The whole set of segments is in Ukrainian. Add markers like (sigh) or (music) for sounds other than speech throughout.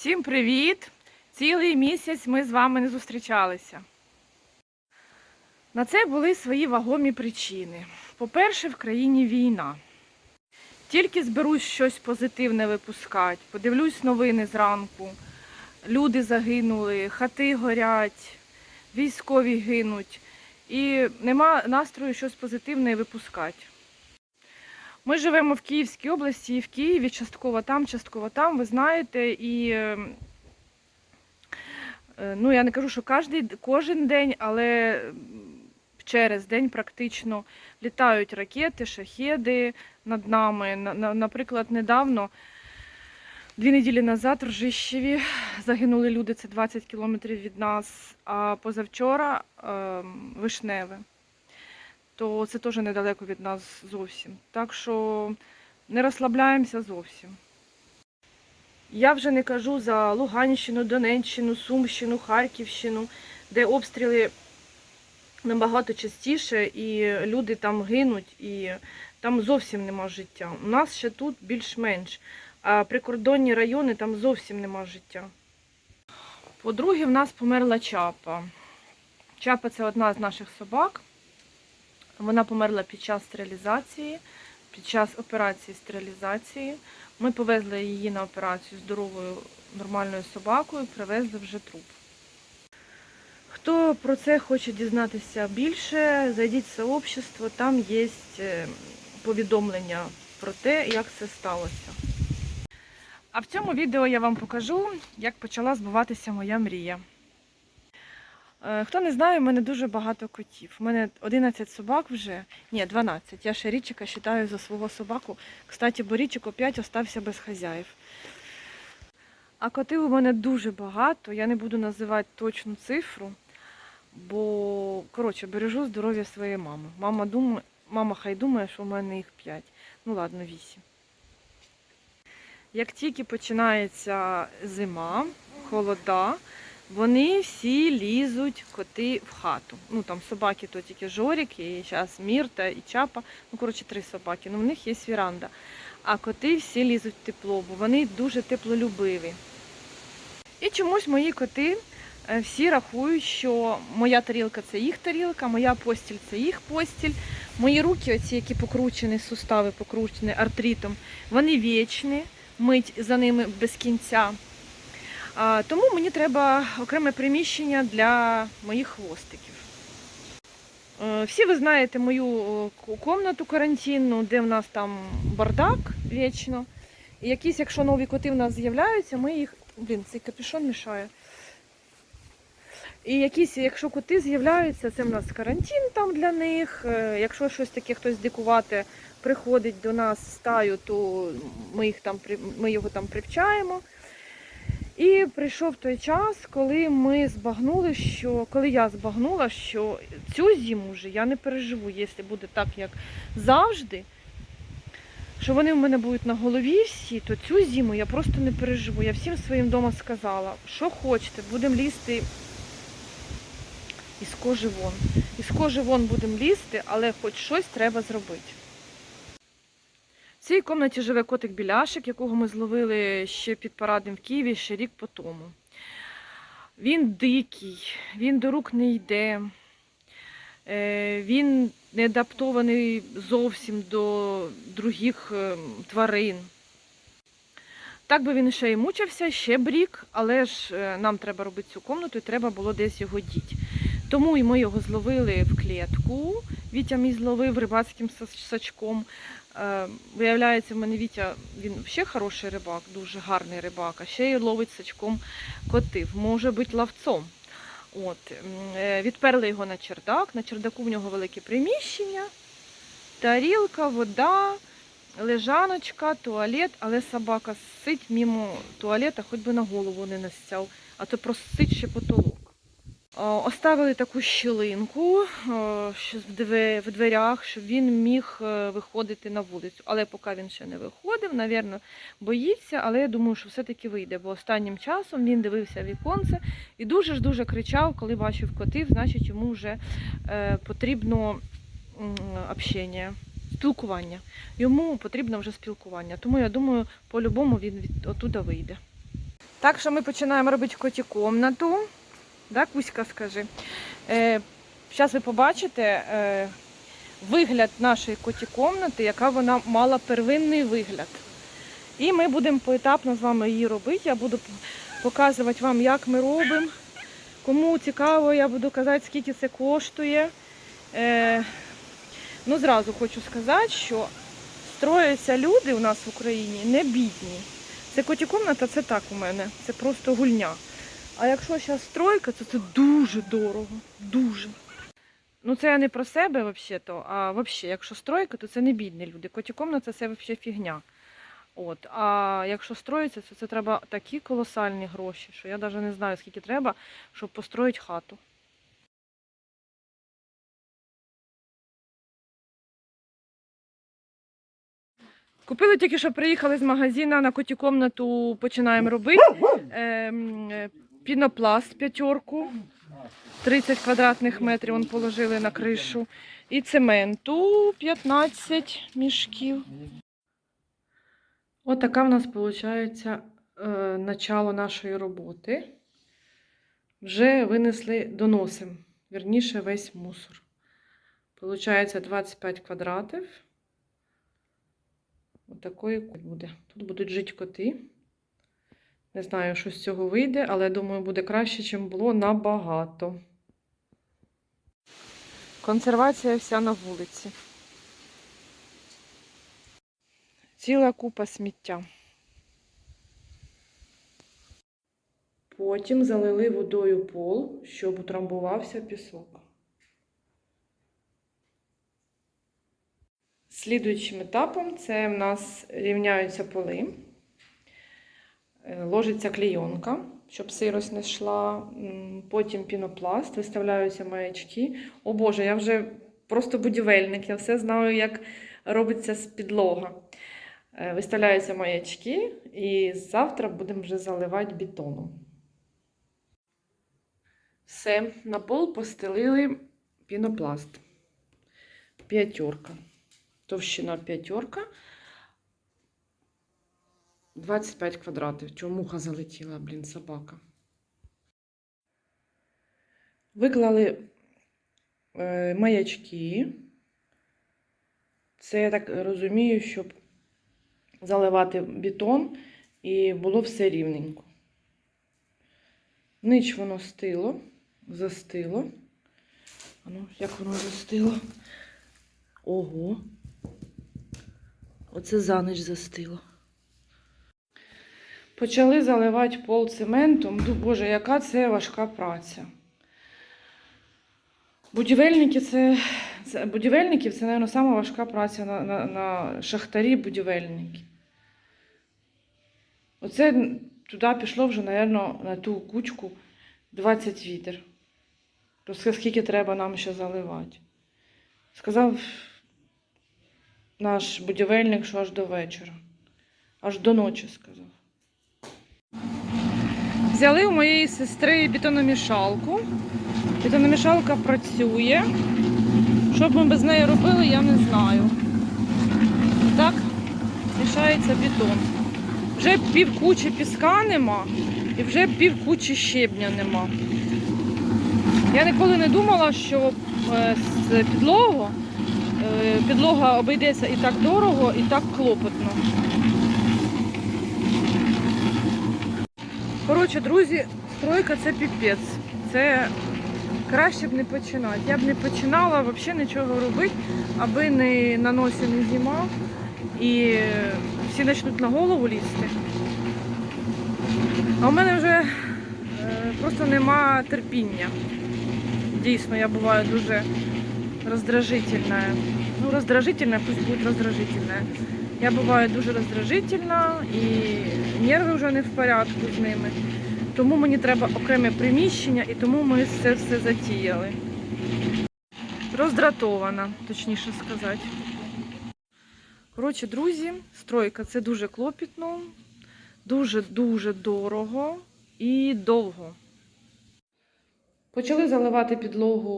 Всім привіт! Цілий місяць ми з вами не зустрічалися. На це були свої вагомі причини. По-перше, в країні війна. Тільки зберусь щось позитивне випускати, подивлюсь новини зранку. Люди загинули, хати горять, військові гинуть. І нема настрою щось позитивне випускати. Ми живемо в Київській області і в Києві, частково там, частково там, ви знаєте, і е, е, ну я не кажу, що кожен, день, але через день практично літають ракети, шахеди над нами. На- на- Наприклад, недавно, дві неділі назад, в Ржищеві загинули люди, це 20 кілометрів від нас, а позавчора е, Вишневе то це теж недалеко від нас зовсім. Так що не розслабляємося зовсім. Я вже не кажу за Луганщину, Донеччину, Сумщину, Харківщину, де обстріли набагато частіше і люди там гинуть, і там зовсім нема життя. У нас ще тут більш-менш, а прикордонні райони там зовсім нема життя. По-друге, в нас померла чапа. Чапа це одна з наших собак. Вона померла під час стерилізації, під час операції стерилізації. Ми повезли її на операцію здоровою нормальною собакою, привезли вже труп. Хто про це хоче дізнатися більше, зайдіть в сообщество, там є е, повідомлення про те, як це сталося. А в цьому відео я вам покажу, як почала збуватися моя мрія. Е, Хто не знає, в мене дуже багато котів. У мене 11 собак вже. Ні, 12. Я ще Річика вважаю за свого собаку. Кстати, бо Річик опять остався без хазяїв. А котів у мене дуже багато. Я не буду називати точну цифру, бо, коротше, бережу здоров'я своєї мами. Мама думає, мама хай думає, що в мене їх 5. Ну ладно, 8. Як тільки починається зима, холода, вони всі лізуть коти в хату. Ну там собаки то тільки Жорік, і зараз Мірта і Чапа. Ну, коротше, три собаки. Ну, в них є віранда. А коти всі лізуть в тепло, бо вони дуже теплолюбиві. І чомусь мої коти е, всі рахують, що моя тарілка це їх тарілка, моя постіль це їх постіль. Мої руки, оці, які покручені, сустави покручені артритом, вони вічні, мить за ними без кінця. Тому мені треба окреме приміщення для моїх хвостиків. Е, Всі ви знаєте мою е, комнату карантинну, де в нас там бардак вічно. І якісь, якщо нові коти в нас з'являються, ми їх. Блін, цей капюшон мішає. І якісь, якщо коти з'являються, це в нас карантин там для них. Е, Якщо щось таке хтось дикувати приходить до нас в стаю, то ми, їх там, ми його там привчаємо. І прийшов той час, коли ми збагнули, що коли я збагнула, що цю зиму вже я не переживу, якщо буде так, як завжди, що вони в мене будуть на голові всі, то цю зиму я просто не переживу. Я всім своїм вдома сказала, що хочете, будемо лізти із кожи вон. Із кожи вон будемо лізти, але хоч щось треба зробити. В цій кімнаті живе котик Біляшик, якого ми зловили ще під парадом в Києві ще рік по тому. Він дикий, він до рук не йде, е, він не адаптований зовсім до других е, тварин. Так би він ще й мучився, ще б рік, але ж е, нам треба робити цю кімнату і треба було десь його діти. Тому і ми його зловили в клітку. Вітя мій зловив рибацьким сачком. Е, Виявляється, в мене Вітя, він ще хороший рибак, дуже гарний рибак, а ще й ловить сачком котив, може бути ловцом. От, е, відперли його на чердак, на чердаку в нього велике приміщення, тарілка, вода, лежаночка, туалет, але собака сить мимо туалета, хоч би на голову не настяв, а то просить ще потолок. О, Оставили таку щілинку о, в дверях, щоб він міг е, виходити на вулицю. Але поки він ще не виходив, напевно, боїться, але я думаю, що все-таки вийде, бо останнім часом він дивився віконце і дуже ж дуже кричав, коли бачив котів, значить йому вже е, потрібно общення, спілкування. Йому потрібно вже спілкування. Тому я думаю, по-любому він від, оттуда вийде. Так що ми починаємо робити коті комнату. Да, Кузька, скажи. Е, Зараз ви побачите е, вигляд нашої коті комнати, яка вона мала первинний вигляд. І ми будемо поетапно з вами її робити. Я буду показувати вам, як ми робимо. Кому цікаво, я буду казати, скільки це коштує. Е, ну, зразу хочу сказати, що строяться люди у нас в Україні не бідні. Це котікомната, це так у мене. Це просто гульня. А якщо зараз стройка, то це дуже дорого. Дуже. Ну це я не про себе взагалі-то, а взагалі, якщо стройка, то це не бідні люди. Котікомната це взагалі фігня. От. А якщо строїться, то це треба такі колосальні гроші, що я навіть не знаю, скільки треба, щоб построїти хату. Купили тільки що приїхали з магазина на котікомнату, починаємо робити. Ем, пінопласт п'ятерку. 30 квадратних метрів он положили на кришу. І цементу 15 мішків. Ось така в нас виходить е, начало нашої роботи. Вже винесли, доносимо, вірніше, весь мусор. Получається 25 квадратів. Отакої буде. Тут будуть жити коти. Не знаю, що з цього вийде, але думаю, буде краще, ніж було набагато. Консервація вся на вулиці. Ціла купа сміття. Потім залили водою пол, щоб утрамбувався пісок. Слідуючим етапом це в нас рівняються поли, ложиться клейонка, щоб сирость не йшла, потім пінопласт, виставляються маячки. О Боже, я вже просто будівельник, я все знаю, як робиться з підлога. Е, Виставляються маячки і завтра будемо вже заливати бетоном. Все, на пол постелили пінопласт. П'ятерка. Товщина п'ятерка. 25 квадратів. Чого муха залетіла, блін, собака. Виклали е, маячки. Це я так розумію, щоб заливати бетон і було все рівненько. Нич воно стило, застило. А ну, як воно застило? Ого. Оце за ніч застило. Почали заливати пол цементом. Боже, яка це важка праця. Будівельники це, це будівельників це, мабуть, сама важка праця на, на, на шахтарі будівельники. Оце туди пішло вже, мабуть, на ту кучку 20 вітер. То скільки треба нам ще заливати. Сказав наш будівельник, що аж до вечора. Аж до ночі сказав. Взяли у моєї сестри бетономішалку. Бетономішалка працює. Що б ми без неї робили, я не знаю. Так, мішається бетон. Вже пів кучі піска нема і вже пів кучі щебня нема. Я ніколи не думала, що е, з підлогу, е, підлога обійдеться і так дорого, і так клопотно. Коротше, друзі, стройка це піпець. Це краще б не починати. Я б не починала взагалі нічого робити, аби не на носі не зима і всі почнуть на голову лізти. А у мене вже е, просто нема терпіння. Дійсно, я буваю дуже роздражительна. Ну, роздражительна, пусть буде роздражительна. Я буваю дуже роздражительна і нерви вже не в порядку з ними. Тому мені треба окреме приміщення і тому ми це все затіяли. Роздратована, точніше сказати. Коротше, друзі, стройка це дуже клопітно, дуже-дуже дорого і довго. Почали заливати підлогу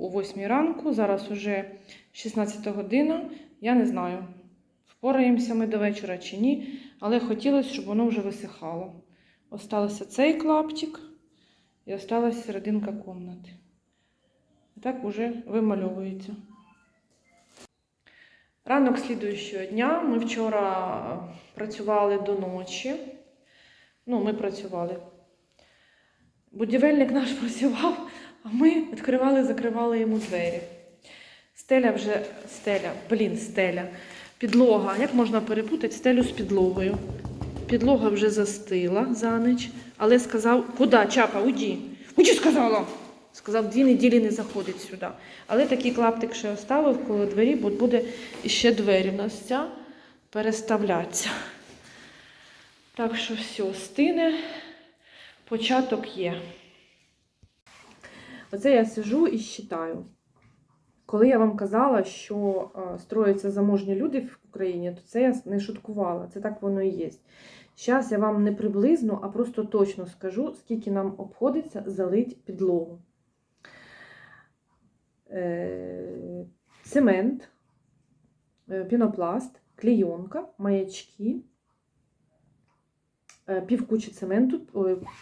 о 8 ранку, зараз уже 16 година. Я не знаю, впораємося ми до вечора чи ні, але хотілося, щоб воно вже висихало. Осталося цей клаптик і осталась серединка кімнати. Так уже вимальовується. Ранок слідуючого дня. Ми вчора працювали до ночі. Ну, ми працювали. Будівельник наш (laughs) працював, а ми відкривали, закривали йому двері. Стеля вже стеля, блін, стеля. Підлога. Як можна перепутати стелю з підлогою? Підлога вже застила за ніч, але сказав, куди, чапа, уйди. Уйди, сказала. Сказав, дві неділі не заходить сюди. Але такий клаптик ще оставив коло двері, бо буде ще двері в нас ця переставлятися. Так що все, стине, початок є. Оце я сижу і считаю. Коли я вам казала, що е, строяться заможні люди в Україні, то це я не шуткувала. Це так воно і є. Зараз я вам не приблизно, а просто точно скажу, скільки нам обходиться залить підлогу. Е, Цемент, е, пінопласт, клейонка, маячки, півкучі цементу,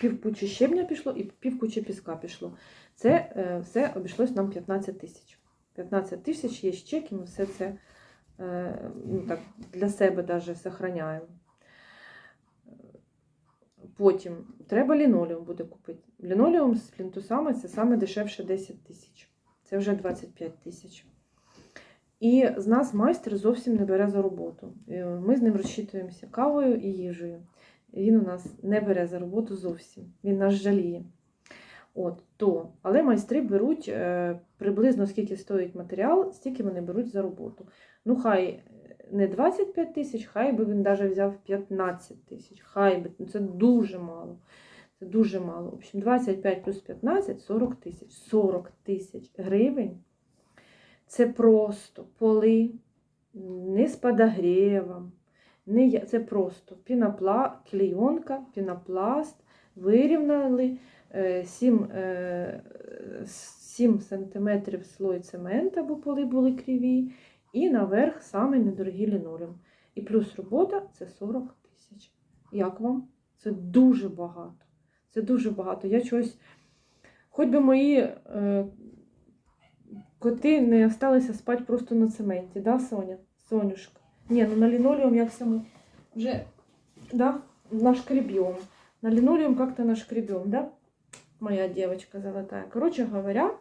півкучі щебня пішло і півкучі піска пішло. Це все обійшлось нам 15 тисяч. 15 тисяч є чек, і ми все це е, ну, так, для себе навіть зберігаємо. Потім треба лінолеум буде купити. Лінолеум з плінтусами це саме дешевше 10 тисяч. Це вже 25 тисяч. І з нас майстер зовсім не бере за роботу. Ми з ним розчитуємося кавою і їжею. Він у нас не бере за роботу зовсім. Він нас жаліє. От, то. Але майстри беруть е, приблизно скільки стоїть матеріал, стільки вони беруть за роботу. Ну, хай не 25 тисяч, хай би він навіть взяв 15 тисяч. Хай би, ну, це дуже мало. Це дуже мало. В общем, 25 плюс 15 40 тисяч. 40 тисяч гривень. Це просто поли, не з подогрівом. Не, це просто пінопла, клейонка, пінопласт, вирівняли 7, 7 см слой цемента, бо поли були криві, і наверх саме недорогий лінолеум. І плюс робота це 40 тисяч. Як вам? Це дуже багато. Це дуже багато. Я чогось, хоч би мої е, коти не осталися спати просто на цементі, да, Соня? Сонюшка. Ні, ну на лінолеум як саме вже да, нашкребем. На линолеум как-то нашкребем, да? Моя девочка золотая. Короче говоря,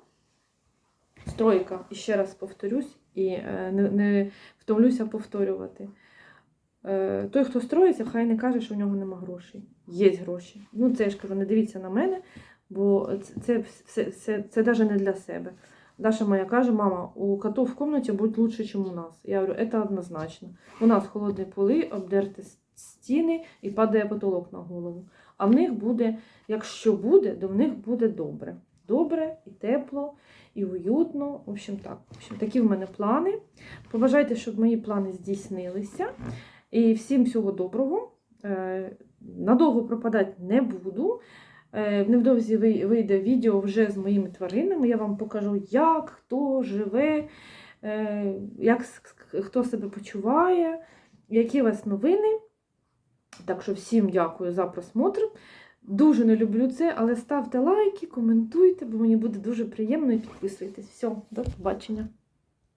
стройка, і ще раз повторюсь, і е, не, не втомлюся повторювати. Е, той, хто строїться, хай не каже, що в нього нема грошей. Є гроші. Ну, це я ж кажу, не дивіться на мене, бо це, це, це, це, навіть не для себе. Даша моя каже, мама, у котов в комнаті буде лучше, ніж у нас. Я говорю, це однозначно. У нас холодні поли, обдерти стіни і падає потолок на голову. А в них буде, якщо буде, то в них буде добре. Добре і тепло, і уютно. В общем, так. В общем, такі в мене плани. Побажайте, щоб мої плани здійснилися. І всім всього доброго. Е, Надовго пропадати не буду. Е, Невдовзі вийде відео вже з моїми тваринами. Я вам покажу, як хто живе, е, як хто себе почуває, які у вас новини. Так що всім дякую за просмотр. Дуже не люблю це, але ставте лайки, коментуйте, бо мені буде дуже приємно і підписуйтесь. Все, до побачення.